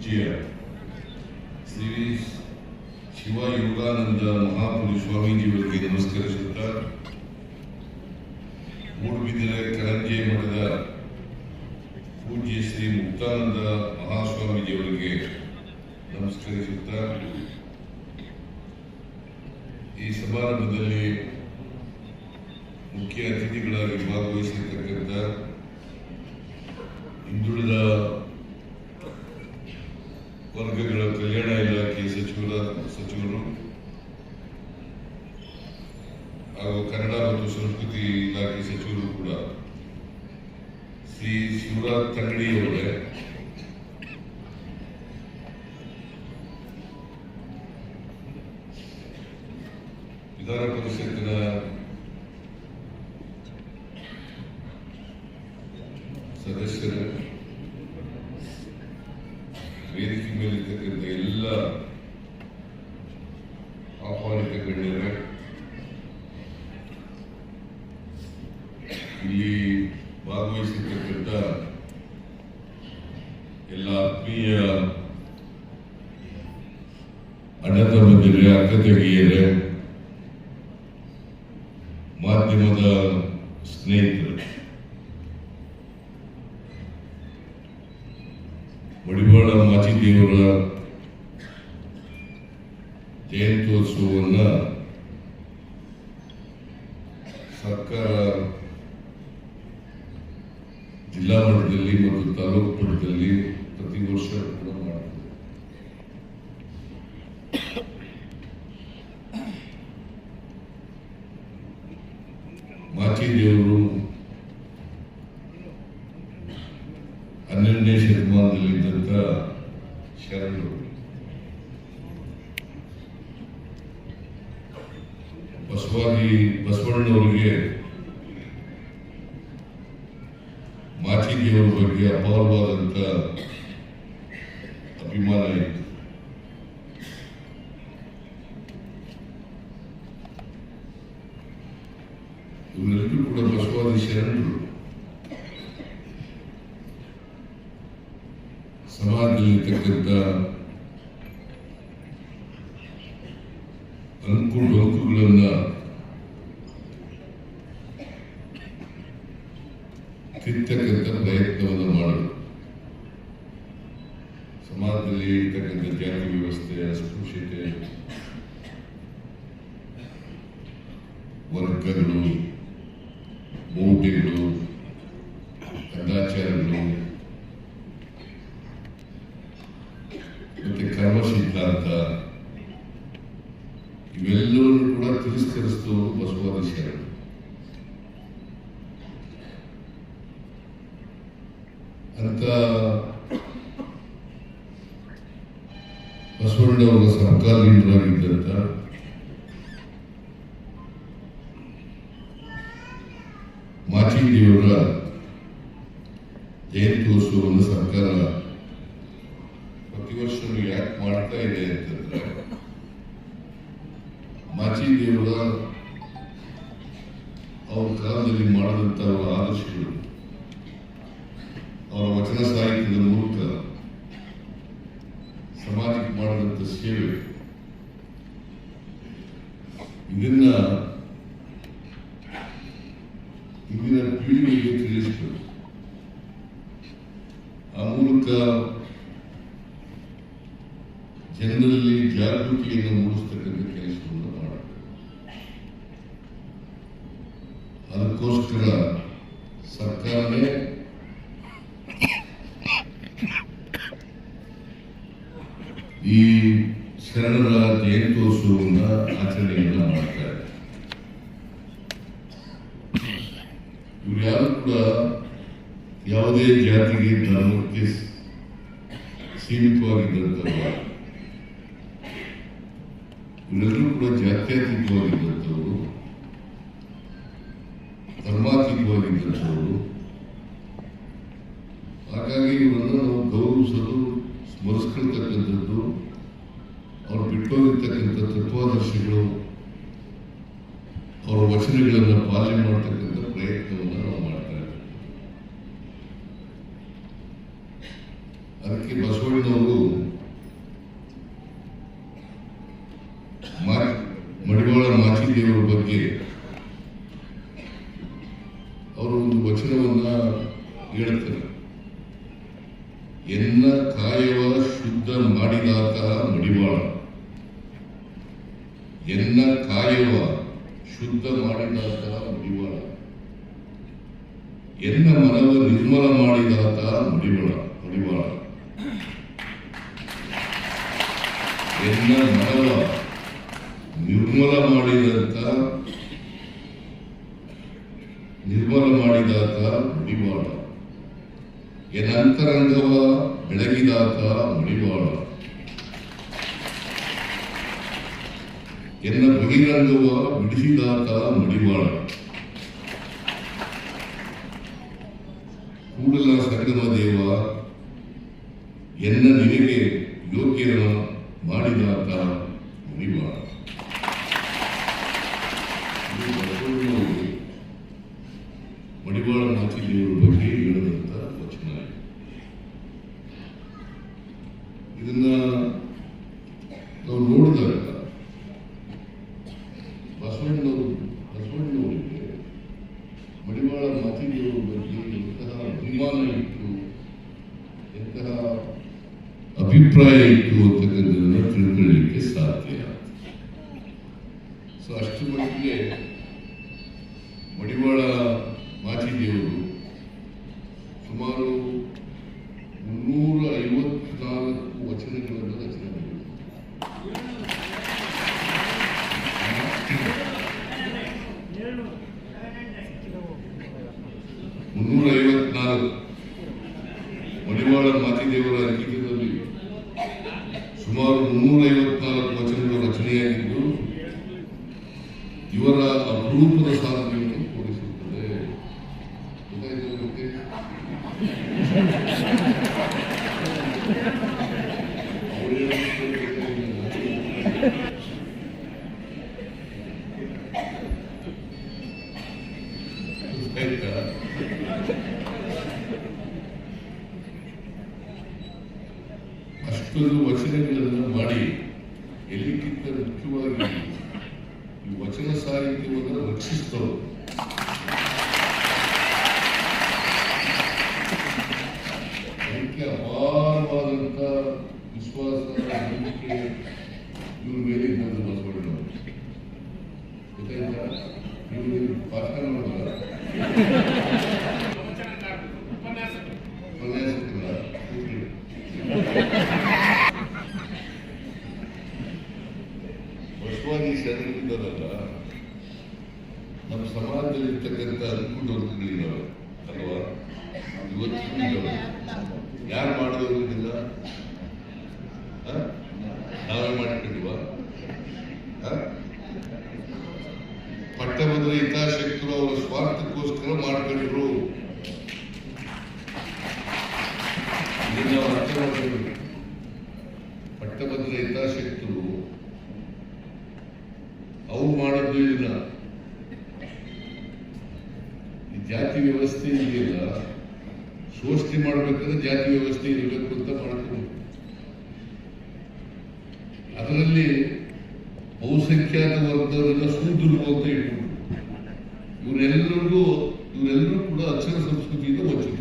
ಪೂಜ್ಯ ಶ್ರೀ ಶಿವ ಯೋಗಾನಂದ ಮಹಾಪುರು ಸ್ವಾಮೀಜಿಯವರಿಗೆ ನಮಸ್ಕರಿಸುತ್ತಾ ಮೂಡುಬಿದಿರೆ ಕರಂಜೆ ಮಠದ ಪೂಜ್ಯ ಶ್ರೀ ಮುಕ್ತಾನಂದ ಮಹಾಸ್ವಾಮೀಜಿಯವರಿಗೆ ನಮಸ್ಕರಿಸುತ್ತಾ ಈ ಸಮಾರಂಭದಲ್ಲಿ ಮುಖ್ಯ ಅತಿಥಿಗಳಾಗಿ ಭಾಗವಹಿಸಿರ್ತಕ್ಕಂಥ ಹಿಂದುಳಿದ ವರ್ಗಗಳ ಕಲ್ಯಾಣ ಇಲಾಖೆ ಸಚಿವರ ಸಚಿವರು ಹಾಗೂ ಕನ್ನಡ ಮತ್ತು ಸಂಸ್ಕೃತಿ ಇಲಾಖೆ ಸಚಿವರು ಕೂಡ. ಶ್ರೀ ಶಿವರಾಜ್ ತಂಗಡಿಯವರೇ ವಿಧಾನ ಪರಿಷತ್ತಿನ ಆಹ್ವಾನಿತ ಗಣ್ಯರೇ ಇಲ್ಲಿ ಭಾಗವಹಿಸಿರ್ತಕ್ಕಂಥ ಎಲ್ಲ ಆತ್ಮೀಯ ಅಣ್ಣ ತಮ್ಮಂದಿರೇ ಅಕ್ಕ ತಂಗಿಯರೇ ಮಾಧ್ಯಮದ ಸ್ನೇಹಿತರು ಮಡಿವಾಳ ಮಾಚಿದೇವರ ಜಯಂತ್ಯೋತ್ಸವವನ್ನು ಸರ್ಕಾರ ಜಿಲ್ಲಾ ಮಟ್ಟದಲ್ಲಿ ಮತ್ತು ತಾಲೂಕು ಮಟ್ಟದಲ್ಲಿ ಪ್ರತಿ ವರ್ಷ ಕೂಡ ಮಾಡುತ್ತದೆ ಮಾಚಿದೇವರು ಹನ್ನೆರಡನೇ ಶತಮಾನದಲ್ಲಿದ್ದಂಥ ಶರಣರು. ಬಸವಾದಿ ಬಸವಣ್ಣವರಿಗೆ ಮಾಚಿದೇವರ ಬಗ್ಗೆ ಅಪಾರವಾದಂಥ ಅಭಿಮಾನ ಇತ್ತು. ಇವರೆಲ್ಲರೂ ಕೂಡ ಬಸವಾದಿ ಶರಣರು. ಸಮಾಜದಲ್ಲಿರ್ತಕ್ಕಂಥ ಅಂಕು ಡೊಂಕುಗಳನ್ನ ತಿರ್ತಕ್ಕಂಥ ಪ್ರಯತ್ನವನ್ನು ಮಾಡಿ ಸಮಾಜದಲ್ಲಿ ಇರ್ತಕ್ಕಂಥ ಜಾತಿ ವ್ಯವಸ್ಥೆ, ಅಸ್ಪೃಶ್ಯತೆ, ವರ್ಗಗಳು ಮೌಢ್ಯಗಳು ಕಂದಾಚಾರಗಳು ಮತ್ತೆ ಕರ್ಮ ಸಿದ್ಧಾಂತ ಇವೆಲ್ಲವನ್ನು ಕೂಡ ತಿರಸ್ಕರಿಸಿದವರು ಬಸವಾದಿ ಅಂತ ಬಸವಣ್ಣವರ ದೇವರ ಮಾಚಿದೇವರ ಜಯಂತ್ಯೋತ್ಸವವನ್ನು ಸರ್ಕಾರ? ಪ್ರತಿ ವರ್ಷ ಯಾಕೆ ಮಾಡ್ತಾ ಇದೆ ಅಂತಂದ್ರೆ ಮಾಚಿದೇವರ ಅವ್ರ ಕಾಲದಲ್ಲಿ ಅವರ ಆದರ್ಶಗಳು. ವಚನ ಸಾಹಿತ್ಯದ ಮೂಲಕ ಸಮಾಜಕ್ಕೆ ಮಾಡಿದಂಥ ಸೇವೆ. ಇದನ್ನ ಇಂದಿನ ಪೀಳಿಗೆಗೆ ತಿಳಿಸಬೇಕು. ಆ ಮೂಲಕ ಜನರಲ್ಲಿ ಜಾಗೃತಿಯನ್ನು ಮೂಡಿಸ್ತಕ್ಕಂಥ ಕೆಲಸವನ್ನು ಮಾಡಬೇಕು. ಅದಕ್ಕೋಸ್ಕರ ಈ ಶರಣರ ಜಯಂತೋತ್ಸವವನ್ನು ಆಚರಣೆಯನ್ನು ಮಾಡ್ತಾರೆ. ಇವ್ರು ಯಾರು ಕೂಡ ಯಾವುದೇ ಜಾತಿಗೆ ಧರ್ಮಕ್ಕೆ ಸೀಮಿತವಾಗಿದ್ದಂಥವ್ರು ಇವರೆಲ್ಲರೂ ಕೂಡ ಜಾತ್ಯತೀತವಾಗಿದ್ದಂಥವ್ರು, ಧರ್ಮಾತೀತವಾಗಿದ್ದಂಥವ್ರು. ಹಾಗಾಗಿ ಇವರನ್ನು ನಾವು ಗೌರವಿಸಲು ಸ್ಮರಿಸ್ಕೊಳ್ತಕ್ಕಂಥದ್ದು ಅವ್ರು ಬಿಟ್ಟೋಗಿರ್ತಕ್ಕಂಥ ತತ್ವಾದರ್ಶಿಗಳು, ಅವರ ವಚನಗಳನ್ನು ಪಾಲನೆ ಮಾಡ್ತಕ್ಕಂಥ ಪ್ರಯತ್ನವನ್ನು ನಾವು ಮಾಡ್ತಾ ಇದ್ದೀವಿ. ಅದಕ್ಕೆ ಬಸವಣ್ಣನವರು ಮಡಿವಾಳ ಮಾಚಿದೇವರ ಬಗ್ಗೆ ಅವರು ಒಂದು ವಚನವನ್ನು ಹೇಳ್ತಾರೆ. ಎನ್ನ ಕಾಯವ ಶುದ್ಧ ಮಾಡಿದಾತ ಮಡಿವಾಳ ಎನ್ನ ಕಾಯವ ಶುದ್ಧ ಮಾಡಿದಾತ ಮಡಿವಾಳ ಎನ್ನ ಮನವ ನಿರ್ಮಲ ಮಾಡಿದಾತ ಮಡಿವಾಳ ಮಡಿವಾಳ ಎನ್ನ ಮನವ ನಿರ್ಮಲ ಮಾಡಿದಂತ ನಿರ್ಮಲ ಮಾಡಿದಾತ ಮಡಿವಾಳ ಎನ್ನ ಅಂತರಂಗವ ಬೆಳಗಿದಾತ ಮಡಿವಾಳ ಎನ್ನ ಬಹಿರಂಗವ ಬಿಡಿಸಿದಾತ ಮಡಿವಾಳ ಕೂಡಲ ಸಂಗಮ ದೇವ ಎನ್ನ ನಿನಗೆ ಮಟ್ಟಿಗೆ ಮಡಿವಾಳ ಮಾಚಿದೇವರು ಸುಮಾರು ಮುನ್ನೂರ ಐವತ್ನಾಲ್ಕು ವಚನಗಳನ್ನು ರಚನೆ ಮಾಡಿದರು. ಮುನ್ನೂರ ಐವತ್ನಾಲ್ಕು ಮಡಿವಾಳ ಮಾಚಿದೇವರ ಅಂಕಿತದಲ್ಲಿ ಸುಮಾರು ಮುನ್ನೂರ ಐವತ್ನಾಲ್ಕು ವಚನಗಳು ರಚನೆಯಾಗಿದ್ದು ಇವರ ಅಪರೂಪದ ಸಾಧನೆಯನ್ನು ತೋರಿಸುತ್ತದೆ ಗೊತ್ತಾಯ್ತಾ ನಿಮಗೆ? ಅವ್ರು ಹೇಳಿದ್ದು ಗೊತ್ತಾಯ್ತಾ? ಅಷ್ಟೊಂದು ವಚನಗಳನ್ನು ಮಾಡಿ ಎಲ್ಲಿಕ್ಕಿಂತ ಮುಖ್ಯವಾಗಿ ಈ ವಚನ ಸಾಹಿತ್ಯವನ್ನು ರಕ್ಷಿಸ್ತವರು ಅದಕ್ಕೆ ಅಪಾರವಾದಂಥ ವಿಶ್ವಾಸ ನಂಬಿಕೆ ಇವ್ರ ಮೇಲೆ ಶರಣರಿದ್ದಾರಲ್ಲ ನಮ್ಮ ಸಮಾಜದಲ್ಲಿ ಇರ್ತಕ್ಕಂಥ ಅನುಕೂಲ ವರ್ಗಗಳಿದ್ದಾವೆ ಅಲ್ವಾ ಇವತ್ತು ಯಾರು ಮಾಡಿದವರು ಇದನ್ನ ಆ? ನಾವೇ ಮಾಡಿಕೊಂಡಿವ ಪಟ್ಟಭದ್ರ ಹಿತಾಸಕ್ತರು ಅವರ ಸ್ವಾರ್ಥಕ್ಕೋಸ್ಕರ ನಾವು ಅರ್ಥ ಮಾಡ್ಕೊಳ್ಬೇಕು ಪಟ್ಟಭದ್ರ ಹಿತಾಸಕ್ತರು ಅವು ಮಾಡೋದು ಇಲ್ಲ ಈ ಜಾತಿ ವ್ಯವಸ್ಥೆ ಇದೆಯಲ್ಲ ಸೋಸ್ತಿ ಮಾಡ್ಬೇಕಂದ್ರೆ ಜಾತಿ ವ್ಯವಸ್ಥೆ ಇರಬೇಕು ಅಂತ ಮಾಡ್ಕೊಂಡು ಅದರಲ್ಲಿ ಬಹುಸಂಖ್ಯಾತ ವರ್ಗದವರೆಲ್ಲ ಶೂದ್ರರು ಅಂತ ಇಟ್ಕೊಂಡು ಇವರೆಲ್ಲರಿಗೂ ಇವರೆಲ್ಲರೂ ಕೂಡ ಅಕ್ಷರ ಸಂಸ್ಕೃತಿಯಿಂದ ವಂಚಿತರಾಗ